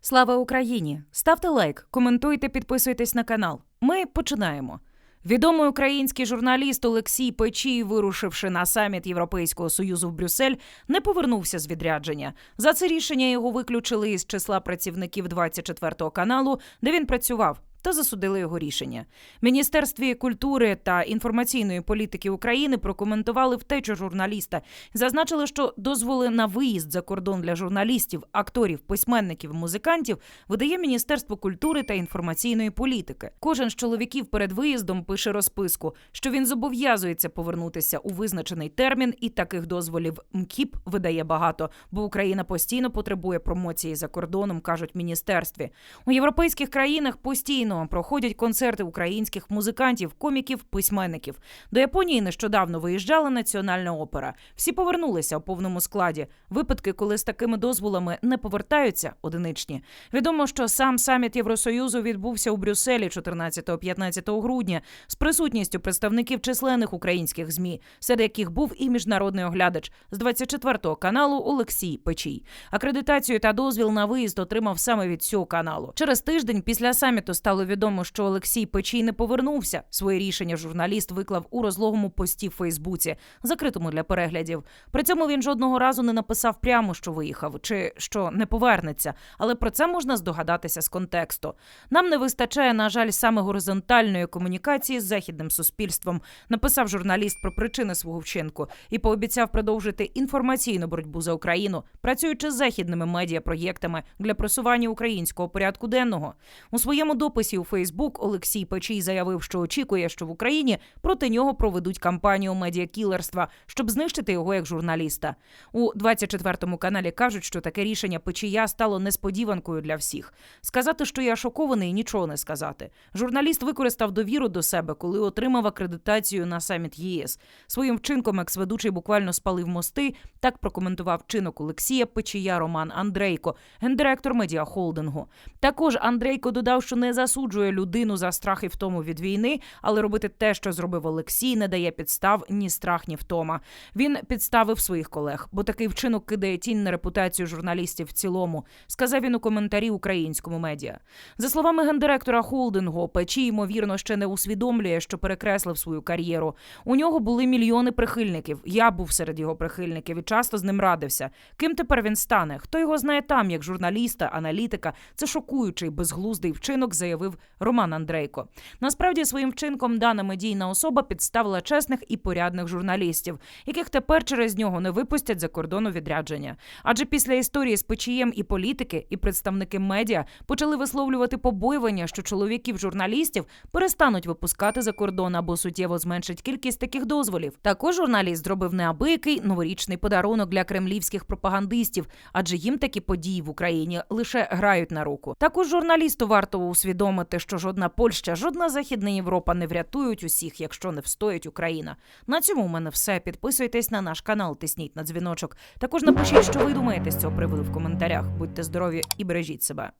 Слава Україні! Ставте лайк, коментуйте, підписуйтесь на канал. Ми починаємо. Відомий український журналіст Олексій Печій, вирушивши на саміт Європейського союзу в Брюссель, не повернувся з відрядження. За це рішення його виключили із числа працівників 24 каналу, де він працював. Та засудили його рішення. Міністерстві культури та інформаційної політики України прокоментували втечу журналіста. Зазначили, що дозволи на виїзд за кордон для журналістів, акторів, письменників, музикантів видає Міністерство культури та інформаційної політики. Кожен з чоловіків перед виїздом пише розписку, що він зобов'язується повернутися у визначений термін, і таких дозволів МКІП видає багато, бо Україна постійно потребує промоції за кордоном, кажуть міністерстві. У європейських країнах постійно проходять концерти українських музикантів, коміків, письменників. До Японії нещодавно виїжджала національна опера. Всі повернулися у повному складі. Випадки, коли з такими дозволами не повертаються, одиничні. Відомо, що сам саміт Євросоюзу відбувся у Брюсселі 14-15 грудня з присутністю представників численних українських змі, серед яких був і міжнародний оглядач з 24-го каналу Олексій Печій. Акредитацію та дозвіл на виїзд отримав саме від цього каналу. Через тиждень після саміту стало відомо, що Олексій Печій не повернувся. Своє рішення журналіст виклав у розлогому пості в Фейсбуці, закритому для переглядів. При цьому він жодного разу не написав прямо, що виїхав, чи що не повернеться. Але про це можна здогадатися з контексту. Нам не вистачає, на жаль, саме горизонтальної комунікації з західним суспільством. Написав журналіст про причини свого вчинку і пообіцяв продовжити інформаційну боротьбу за Україну, працюючи з західними медіапроєктами для просування українського порядку денного. У своєму дописі у Фейсбук Олексій Печій заявив, що очікує, що в Україні проти нього проведуть кампанію медіакілерства, щоб знищити його як журналіста. У 24-му каналі кажуть, що таке рішення Печія стало несподіванкою для всіх. Сказати, що я шокований, нічого не сказати. Журналіст використав довіру до себе, коли отримав акредитацію на саміт ЄС. Своїм вчинком екс-ведучий буквально спалив мости. Так прокоментував вчинок Олексія Печія Роман Андрейко, гендиректор медіахолдингу. Також Андрейко додав, що не засуджує людину за страх і втому від війни, але робити те, що зробив Олексій, не дає підстав ні страх, ні втома. Він підставив своїх колег, бо такий вчинок кидає тінь на репутацію журналістів в цілому, сказав він у коментарі українському медіа. За словами гендиректора холдингу, печі ймовірно ще не усвідомлює, що перекреслив свою кар'єру. У нього були мільйони прихильників. Я був серед його прихильників і часто з ним радився. Ким тепер він стане? Хто його знає там, як журналіста, аналітика? Це шокуючий безглуздий вчинок, заявив Роман Андрейко. Насправді своїм вчинком дана медійна особа підставила чесних і порядних журналістів, яких тепер через нього не випустять за кордону відрядження. Адже після історії з печієм і політики, і представники медіа почали висловлювати побоювання, що чоловіків журналістів перестануть випускати за кордон або суттєво зменшить кількість таких дозволів. Також журналіст зробив неабиякий новорічний подарунок для кремлівських пропагандистів, адже їм такі події в Україні лише грають на руку. Також журналісту варто усвідомити, що жодна Польща, жодна Західна Європа не врятують усіх, якщо не встоїть Україна. На цьому у мене все. Підписуйтесь на наш канал, тисніть на дзвіночок. Також напишіть, що ви думаєте з цього приводу в коментарях. Будьте здорові і бережіть себе.